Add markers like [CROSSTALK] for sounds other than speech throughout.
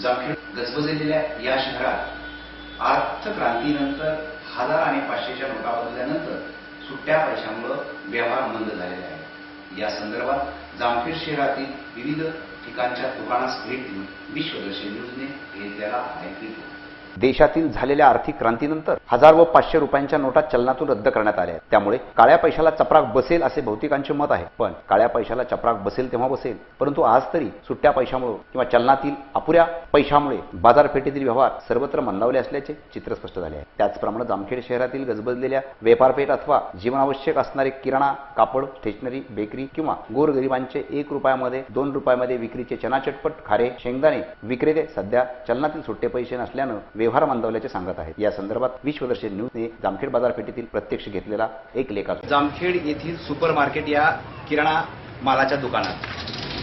जामखेड गजबजलेल्या या शहरात. अर्थक्रांतीनंतर हजार आणि पाचशेच्या नोटा बदलल्यानंतर सुट्ट्या पैशामुळं व्यवहार मंद झालेले आहे या संदर्भात जामखेड शहरातील विविध ठिकाणच्या दुकानास भेट देऊन विश्वदर्शन न्यूजने घेतलेला एक देशातील झालेल्या आर्थिक क्रांतीनंतर हजार व पाचशे रुपयांच्या नोटा चलनातून रद्द करण्यात आल्या आहेत. त्यामुळे काळ्या पैशाला चपराक बसेल असे भौतिकांचे मत आहे. पण काळ्या पैशाला चपराक बसेल तेव्हा बसेल. परंतु आज तरी सुट्ट्या पैशामुळे किंवा चलनातील अपुऱ्या पैशामुळे बाजारपेठेतील व्यवहार सर्वत्र मंदावले असल्याचे चित्र स्पष्ट झाले आहे. त्याचप्रमाणे जामखेड शहरातील गजबजलेल्या व्यापारपेठ अथवा जीवनावश्यक असणारे किराणा कापड स्टेशनरी बेकरी किंवा गोरगरिबांचे एक रुपयामध्ये दोन रुपयामध्ये विक्रीचे चना चटपट खारे शेंगदाणे विक्रेते सध्या चलनातील सुट्टे पैसे नसल्यानं व्यवहार मांदवल्याचे सांगत आहेत. या संदर्भात विश्वदर्शन न्यूजने जामखेड बाजारपेठेतील प्रत्यक्ष घेतलेला एक लेखा जामखेड येथील सुपर मार्केट या किराणा मालाच्या दुकानात.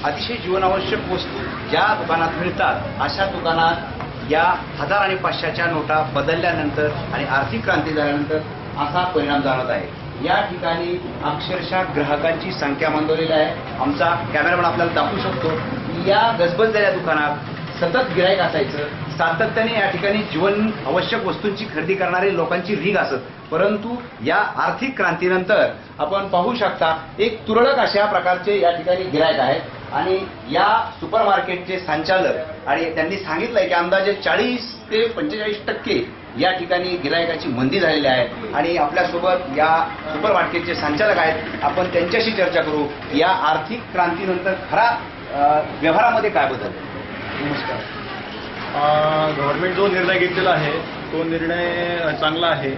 अतिशय जीवनावश्यक वस्तू ज्या दुकानात मिळतात अशा दुकानात या हजार आणि पाचशेच्या नोटा बदलल्यानंतर आणि आर्थिक क्रांती झाल्यानंतर असा परिणाम जाणवत आहे. या ठिकाणी अक्षरशः ग्राहकांची संख्या मंदवलेली आहे. आमचा कॅमेरामॅन आपल्याला दाखवू शकतो की या गजबजलेल्या दुकानात सतत गिराईक असायचं. सातत्याने या ठिकाणी जीवन आवश्यक वस्तूंची खरेदी करणारे लोकांची रीग असत. परंतु या आर्थिक क्रांतीनंतर आपण पाहू शकता एक तुरळक अशा प्रकारचे या ठिकाणी गिरायक आहेत. आणि या सुपर मार्केटचे संचालक आणि त्यांनी सांगितलंय की अंदाजे चाळीस ते पंचेचाळीस टक्के या ठिकाणी गिरायकाची मंदी झालेली आहे. आणि आपल्यासोबत या सुपर मार्केटचे संचालक आहेत. आपण त्यांच्याशी चर्चा करू या आर्थिक क्रांतीनंतर खरा व्यवहारामध्ये काय बदल? नमस्कार. गव्हर्नमेंट जो निर्णय घेतलेला आहे तो निर्णय चांगला आहे.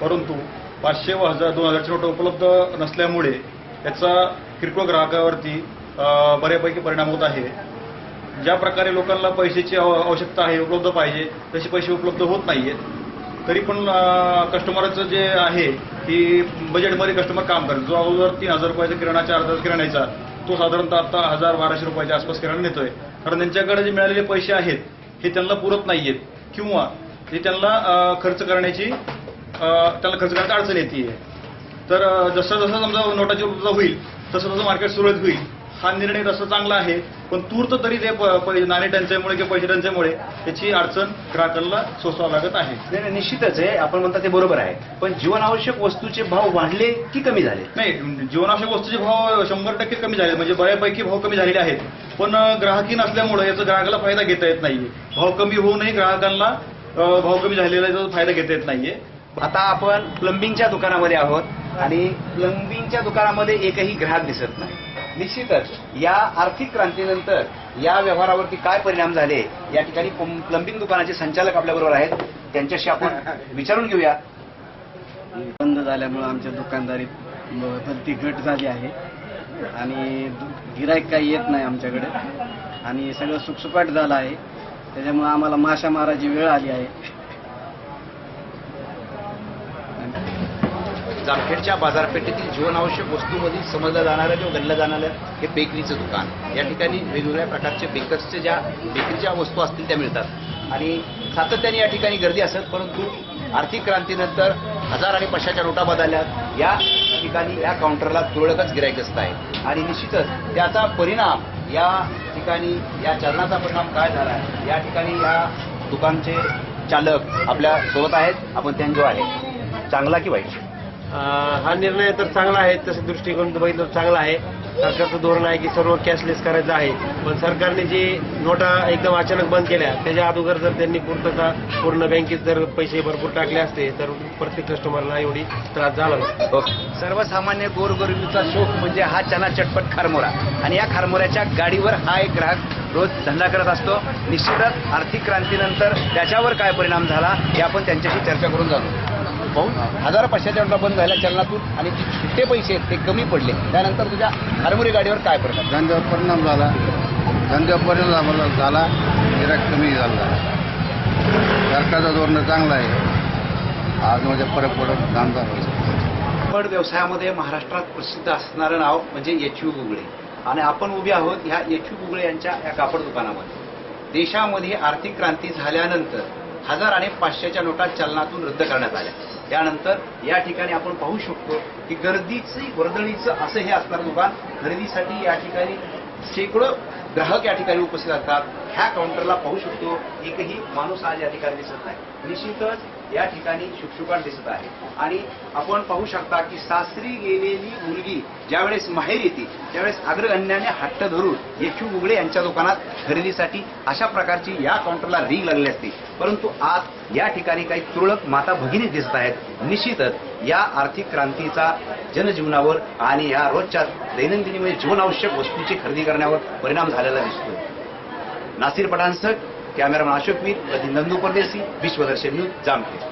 परंतु पाचशे व हजार दोन हजारची नोट उपलब्ध नसल्यामुळे त्याचा किरकोळ ग्राहकावरती बऱ्यापैकी परिणाम होत आहे. ज्या प्रकारे लोकांना पैशाची आवश्यकता आहे उपलब्ध पाहिजे तसे पैसे उपलब्ध होत नाही आहेत तरी पण कस्टमरचं जे आहे की बजेटमध्ये कस्टमर काम करतो जो अगोदर तीन हजार रुपयाचा किराणाच्या अर्धा हजार किराण्याचा तो साधारणतः आता हजार बाराशे रुपयाच्या आसपास किराणा नेतोय. कारण त्यांच्याकडे जे मिळालेले पैसे आहेत हे त्यांना पुरत नाहीयेत. किंवा हे त्यांना खर्च करण्याची त्यांना खर्च करण्याची अडचण येते तर जसं जसं समजा नोटाची होईल तसं तसं मार्केट सुरळीत होईल. हा निर्णय तसं चांगला आहे पण तूर्त तरी ते नाणे टंचाईमुळे किंवा पैसे टंचाईमुळे त्याची अडचण ग्राहकांना सोसावं लागत आहे. नाही नाही, निश्चितच आहे. आपण म्हणता ते बरोबर आहे. पण जीवनावश्यक वस्तूचे भाव वाढले की कमी झाले? नाही जीवनावश्यक वस्तूचे भाव शंभर टक्के कमी झाले. म्हणजे बऱ्यापैकी भाव कमी झालेले आहेत. पण अ, ग्राहकी नसल्यामुळे याचा ग्राहकाला फायदा घेता येत नाहीये. भाव कमी होऊनही ग्राहकांना अ, भाव कमी झालेला याचा फायदा घेता येत नाहीये. आता आपण प्लंबिंगच्या दुकानामध्ये आहोत आणि प्लंबिंगच्या दुकानामध्ये एकही ग्राहक दिसत नाही. निश्चितच या आर्थिक क्रांतीनंतर या व्यवहारावरती काय परिणाम झाले या ठिकाणी प्लंबिंग दुकानाचे संचालक आपल्याबरोबर आहेत. त्यांच्याशी आपण [LAUGHS] विचारून घेऊया. बंद झाल्यामुळं आमच्या दुकानदारीत म- भलती घट झाली आहे. आणि गिराईक काही येत नाही आमच्याकडे. आणि सगळं सुटसुकाट झालं आहे. त्याच्यामुळं आम्हाला माशा मारायची वेळ आली आहे. जामखेडच्या बाजारपेठेतील जीवनावश्यक वस्तूमधील समजलं जाणारं किंवा गणल्या जाणारं हे बेकरीचं दुकान. या ठिकाणी वेगवेगळ्या प्रकारचे बेकर्सच्या ज्या बेकरीच्या वस्तू असतील त्या मिळतात. आणि सातत्याने या ठिकाणी गर्दी असत परंतु आर्थिक क्रांतीनंतर हजार आणि पाचशेच्या नोटा बदलल्या या ठिकाणी या काउंटरला तुरळकच गिरायक असत आहे. आणि निश्चितच त्याचा परिणाम या ठिकाणी या चलनाचा परिणाम काय झाला? आहे या ठिकाणी या दुकानचे चालक आपल्यासोबत आहेत. आपण त्यांजो आहे. चांगला की वाईट? हा निर्णय तर चांगला आहे तसं दृष्टिकोन बघितलं तर चांगला आहे. सरकारचं धोरण आहे की सर्व कॅशलेस करायचं आहे. पण सरकारने जी नोटा एकदम अचानक बंद केल्या त्याच्या अगोदर जर त्यांनी पूर्तता पूर्ण बँकेत जर पैसे भरपूर टाकले असते तर प्रत्येक कस्टमरला एवढी त्रास झाला नसता सर्वसामान्य गोरगरिबीचा शोक म्हणजे हा चना चटपट खारमोरा. आणि या खारमोऱ्याच्या गाडीवर हा एक ग्राहक रोज धंदा करत असतो. निश्चितच आर्थिक क्रांतीनंतर त्याच्यावर काय परिणाम झाला हे आपण त्यांच्याशी चर्चा करून जातो भाऊ हजार पाचशेच्या नोटा बंद झाल्या चलनातून आणि जे सुट्टे पैसे आहेत ते कमी पडले. त्यानंतर तुझ्या खारमोरी गाडीवर काय परिणाम धंद्यावर परिणाम झाला. धंद्यावर परिणाम झाला. गिराक कमी झाला. सरकारचं धोरण चांगलं आहे. आज म्हणजे फरक पडत धंदा फळ व्यवसायामध्ये महाराष्ट्रात प्रसिद्ध असणारं नाव म्हणजे एच यू गुगळे आणि आपण उभे आहोत ह्या एच यू गुगळे यांच्या या कापड दुकानामध्ये. देशामध्ये आर्थिक क्रांती झाल्यानंतर हजार आणि पाचशेच्या नोटा चलनातून रद्द करण्यात आल्या. त्यानंतर या ठिकाणी आपण पाहू शकतो की गर्दीची वर्दळीचं असं हे असणारं दुकान खरेदीसाठी या ठिकाणी शेकडो ग्राहक या ठिकाणी उपस्थित असतात ह्या काउंटरला पाहू शकतो एकही माणूस आज या ठिकाणी दिसत नाही. निश्चितच या ठिकाणी शुकशुकाट दिसत आहे. आणि आपण पाहू शकता की सासरी गेलेली मुलगी ज्यावेळेस माहेर येते त्यावेळेस अग्रगण्याने हट्ट धरून येशू उगडे यांच्या दुकानात खरेदीसाठी अशा प्रकारची या काउंटरला रिंग लागली असते. परंतु आज या ठिकाणी काही तुरळक माता भगिनी दिसत आहेत. निश्चितच या आर्थिक क्रांतीचा जनजीवनावर आणि या रोजच्या दैनंदिनी म्हणजे जीवनावश्यक वस्तूंची खरेदी करण्यावर परिणाम झालेला दिसतो नासिर पठाणसह कॅमेरामन अशोक मीर प्रति नंदू परदेशी विश्वदर्शन न्यूज जामखेड.